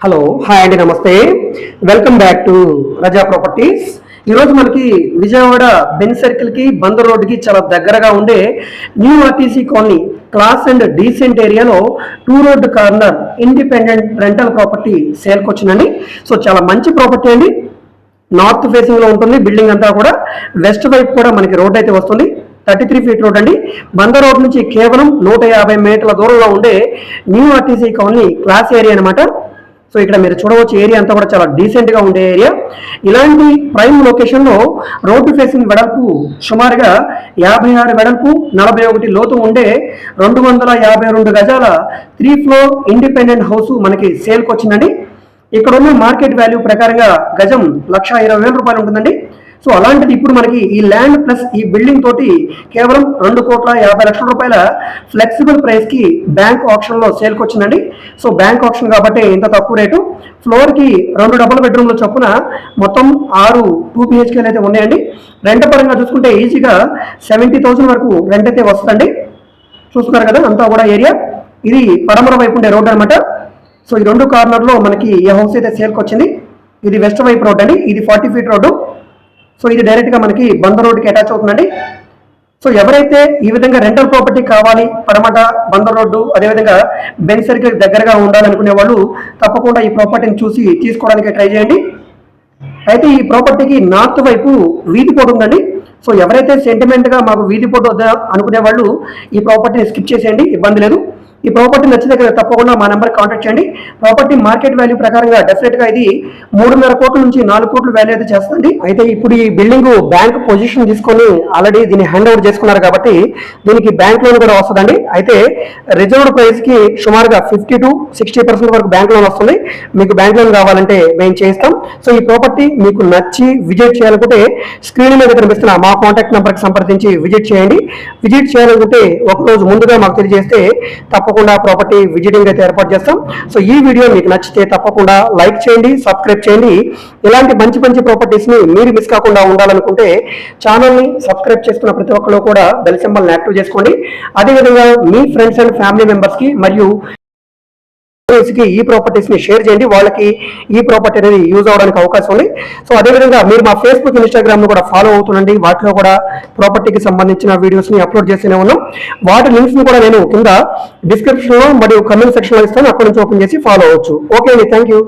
Hello hi అండి నమస్తే. Welcome back to Raza properties ఈరోజు మనకి విజయవాడ బెన్ సర్కిల్కి బందర్ రోడ్డుకి చాలా దగ్గరగా ఉండే new RTC colony class and decent ఏరియాలో two road corner independent rental property సేల్కి వచ్చిందండి. సో చాలా మంచి ప్రాపర్టీ అండి. నార్త్ ఫేసింగ్లో ఉంటుంది బిల్డింగ్ అంతా కూడా. వెస్ట్ వైపు కూడా మనకి రోడ్ అయితే వస్తుంది. థర్టీ త్రీ ఫీట్ రోడ్ అండి. బందర్ రోడ్ నుంచి కేవలం నూట యాభై మీటర్ల దూరంలో ఉండే new RTC colony class area అనమాట సో ఇక్కడ మీరు చూడవచ్చు ఏరియా అంతా కూడా చాలా డీసెంట్గా ఉండే ఏరియా. ఇలాంటి ప్రైమ్ లొకేషన్లో రోడ్డు ఫేసింగ్ వెడల్పు సుమారుగా యాభై ఆరు వెడల్పు నలభై ఒకటి లోతు ఉండే రెండు వందల యాభై రెండు గజాల త్రీ ఫ్లోర్ ఇండిపెండెంట్ హౌస్ మనకి సేల్కి వచ్చిందండి ఇక్కడ ఉన్న మార్కెట్ వాల్యూ ప్రకారంగా గజం లక్ష ఇరవై వేల రూపాయలు ఉంటుందండి. సో అలాంటిది ఇప్పుడు మనకి ఈ ల్యాండ్ ప్లస్ ఈ బిల్డింగ్ తోటి కేవలం రెండు కోట్ల యాభై లక్షల రూపాయల ఫ్లెక్సిబుల్ ప్రైస్కి బ్యాంక్ ఆప్షన్లో సేల్కి వచ్చిందండి. సో బ్యాంక్ ఆప్షన్ కాబట్టి ఇంత తక్కువ రేటు. ఫ్లోర్కి రెండు డబుల్ బెడ్రూమ్ల చొప్పున మొత్తం ఆరు టూ బిహెచ్కేలు అయితే ఉన్నాయండి. రెంట్ పరంగా చూసుకుంటే ఈజీగా సెవెంటీ థౌసండ్ వరకు రెంట్ అయితే వస్తుందండి. చూస్తున్నారు కదా అంతా కూడా ఏరియా ఇది పడమర వైపు ఉండే రోడ్ అనమాట సో ఈ రెండు కార్నర్లో మనకి ఈ హౌస్ అయితే సేల్కి వచ్చింది ఇది వెస్ట్ వైపు రోడ్ అండి. ఇది ఫార్టీ ఫీట్ రోడ్డు. సో ఇది డైరెక్ట్గా మనకి బంద రోడ్డుకి అటాచ్ అవుతుందండి. సో ఎవరైతే ఈ విధంగా రెంటల్ ప్రాపర్టీ కావాలి పడమట బంద రోడ్డు అదేవిధంగా బెన్ సర్కిల్ దగ్గరగా ఉండాలనుకునే వాళ్ళు తప్పకుండా ఈ ప్రాపర్టీని చూసి తీసుకోవడానికి ట్రై చేయండి. అయితే ఈ ప్రాపర్టీకి నార్త్ వైపు వీధి పోటు ఉందండి. సో ఎవరైతే సెంటిమెంట్గా మాకు వీధి పోటు వద్ద అనుకునే వాళ్ళు ఈ ప్రాపర్టీని స్కిప్ చేసేయండి ఇబ్బంది లేదు. ఈ ప్రాపర్టీ నచ్చిన దగ్గర తప్పకుండా మా నెంబర్ కాంటాక్ట్ చేయండి. ప్రాపర్టీ మార్కెట్ వాల్యూ ప్రకారంగా డెఫినెట్గా ఇది మూడున్నర కోట్ల నుంచి నాలుగు కోట్ల వాల్యూ అయితే చేస్తుంది. అయితే ఇప్పుడు ఈ బిల్డింగ్ బ్యాంక్ పొజిషన్ తీసుకొని ఆల్రెడీ దీన్ని హ్యాండ్ ఓవర్ చేసుకున్నారు కాబట్టి దీనికి బ్యాంక్ లోన్ కూడా వస్తుందండి. అయితే రిజర్వ్డ్ ప్రైస్కి సుమారుగా ఫిఫ్టీ టు సిక్స్టీ పర్సెంట్ వరకు బ్యాంక్ లోన్ వస్తుంది. మీకు బ్యాంక్ లోన్ కావాలంటే మేము చేస్తాం సో ఈ ప్రాపర్టీ మీకు నచ్చి విజిట్ చేయాలనుకుంటే స్క్రీన్ మీద కనిపిస్తున్న మా కాంటాక్ట్ నెంబర్కి సంప్రదించి విజిట్ చేయండి. విజిట్ చేయాలనుకుంటే ఒక రోజు ముందుగా మాకు తెలియజేస్తే తప్పకుండా ప్రాపర్టీ విజిటింగ్ అయితే ఏర్పాటు చేస్తాం. సో ఈ వీడియో మీకు నచ్చితే తప్పకుండా లైక్ చేయండి సబ్స్క్రైబ్ చేయండి. ఇలాంటి మంచి మంచి ప్రాపర్టీస్ని మీరు మిస్ కాకుండా ఉండాలనుకుంటే ఛానల్ని సబ్స్క్రైబ్ చేసుకున్న ప్రతి ఒక్కరు కూడా బెల్ సింబల్ని యాక్టివ్ చేసుకోండి. అదేవిధంగా మీ ఫ్రెండ్స్ అండ్ ఫ్యామిలీ మెంబర్స్కి మరియు కి ఈ ప్రాపర్టీస్ని షేర్ చేయండి. వాళ్ళకి ఈ ప్రాపర్టీ అనేది యూజ్ అవడానికి అవకాశం ఉంది. సో అదేవిధంగా మీరు మా ఫేస్బుక్ ఇన్స్టాగ్రామ్ను కూడా ఫాలో అవుతుండండి. వాటిలో కూడా ప్రాపర్టీకి సంబంధించిన వీడియోస్ని అప్లోడ్ చేస్తూనే ఉన్నాం. వాటి లింక్స్ని కూడా నేను కింద డిస్క్రిప్షన్లో మరియు కమెంట్ సెక్షన్లో ఇస్తాను. అక్కడ నుంచి ఓపెన్ చేసి ఫాలో అవ్వచ్చు. ఓకే అండి. Thank you